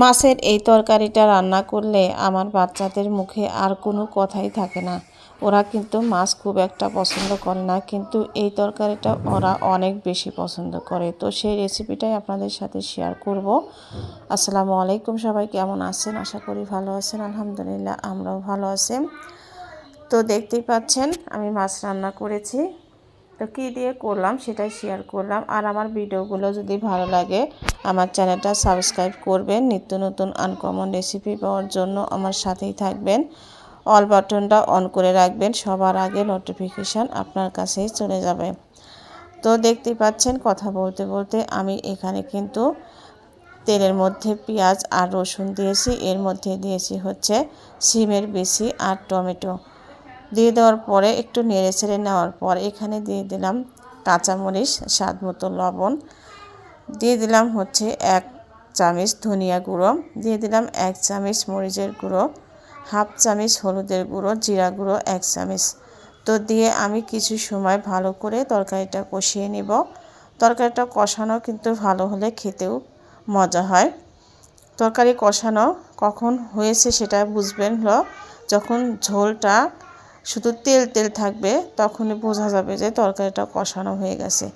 মাছের এই তরকারিটা রান্না করলে আমার বাচ্চাদের মুখে আর কোনো কথাই থাকে না। ওরা কিন্তু মাছ খুব একটা পছন্দ করে না, কিন্তু এই তরকারিটা ওরা অনেক বেশি পছন্দ করে। তো সেই রেসিপিটাই আপনাদের সাথে শেয়ার করব। আসসালামু আলাইকুম সবাই, কেমন আছেন? আশা করি ভালো আছেন, আলহামদুলিল্লাহ আমরাও ভালো আছি। তো দেখতেই পাচ্ছেন, আমি মাছ রান্না করেছি। তো কী দিয়ে করলাম সেটাই শেয়ার করলাম। আর আমার ভিডিওগুলো যদি ভালো লাগে, আমার চ্যানেলটা সাবস্ক্রাইব করবেন। নিত্য নতুন আনকমন রেসিপি পাওয়ার জন্য আমার সাথেই থাকবেন। অল বাটনটা অন করে রাখবেন, সবার আগে নোটিফিকেশান আপনার কাছেই চলে যাবে। তো দেখতেই পাচ্ছেন কথা বলতে বলতে আমি এখানে কিন্তু তেলের মধ্যে পেঁয়াজ আর রসুন দিয়েছি। এর মধ্যে দিয়েছি হচ্ছে সিমের বেশি আর টমেটো। দিয়ে দেওয়ার পরে একটু নেড়ে ছেড়ে নেওয়ার পর এখানে দিয়ে দিলাম কাঁচামরিচ, স্বাদ মতো লবণ। দিয়ে দিলাম হচ্ছে এক চামচ ধনিয়া গুঁড়ো। দিয়ে দিলাম এক চামচ মরিচের গুঁড়ো, হাফ চামচ হলুদের গুঁড়ো, জিরা গুঁড়ো, এক চামচ। তো দিয়ে আমি কিছু সময় ভালো করে তরকারিটা কষিয়ে নিব। তরকারিটা কষানো কিন্তু ভালো হলে খেতেও মজা হয়। তরকারি কষানো কখন হয়েছে সেটা বুঝবেন হলো। যখন ঝোলটা শুধু তেল তেল থাকবে, তখনই বোঝা যাবে যে তরকারিটা কষানো হয়ে গেছে।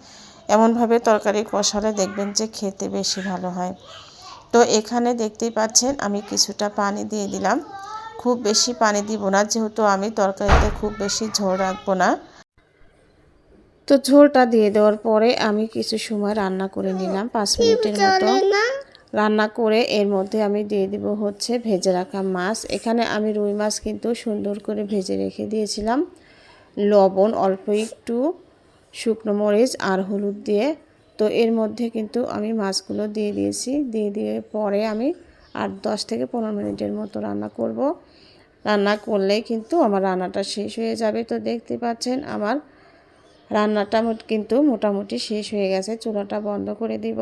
এমনভাবে তরকারি কষালে দেখবেন যে খেতে বেশি ভালো হয়। তো এখানে দেখতেই পাচ্ছেন, আমি কিছুটা পানি দিয়ে দিলাম। খুব বেশি পানি দিব না, যেহেতু আমি তরকারিতে খুব বেশি ঝোল রাখব না। তো ঝোলটা দিয়ে দেওয়ার পরে আমি কিছু সময় রান্না করে নিলাম, পাঁচ মিনিটের মতো। রান্না করে এর মধ্যে আমি দিয়ে দিব হচ্ছে ভেজে রাখা মাছ। এখানে আমি রুই মাছ কিন্তু সুন্দর করে ভেজে রেখে দিয়েছিলাম। লবণ, অল্প একটু শুকনো মরিচ আর হলুদ দিয়ে। তো এর মধ্যে কিন্তু আমি মাছগুলো দিয়ে দিয়েছি। দিয়ে দিয়ে পরে আমি আট দশ থেকে পনেরো মিনিটের মতো রান্না করব। রান্না করলে কিন্তু আমার রান্নাটা শেষ হয়ে যাবে। তো দেখতে পাচ্ছেন আমার রান্নাটা কিন্তু মোটামুটি শেষ হয়ে গেছে। চুলাটা বন্ধ করে দিব।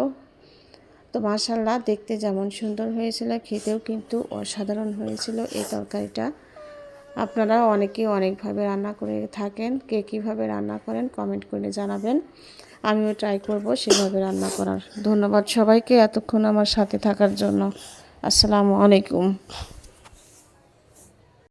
তো মাশাল্লাহ দেখতে যেমন সুন্দর হয়েছিল, খেতেও কিন্তু অসাধারণ হয়েছিল এই তরকারিটা। আপনারা অনেকেই অনেকভাবে রান্না করে থাকেন, কে কীভাবে রান্না করেন কমেন্ট করে জানাবেন। আমিও ট্রাই করব সেভাবে রান্না করার। ধন্যবাদ সবাইকে এতক্ষণ আমার সাথে থাকার জন্য। আসসালামু আলাইকুম।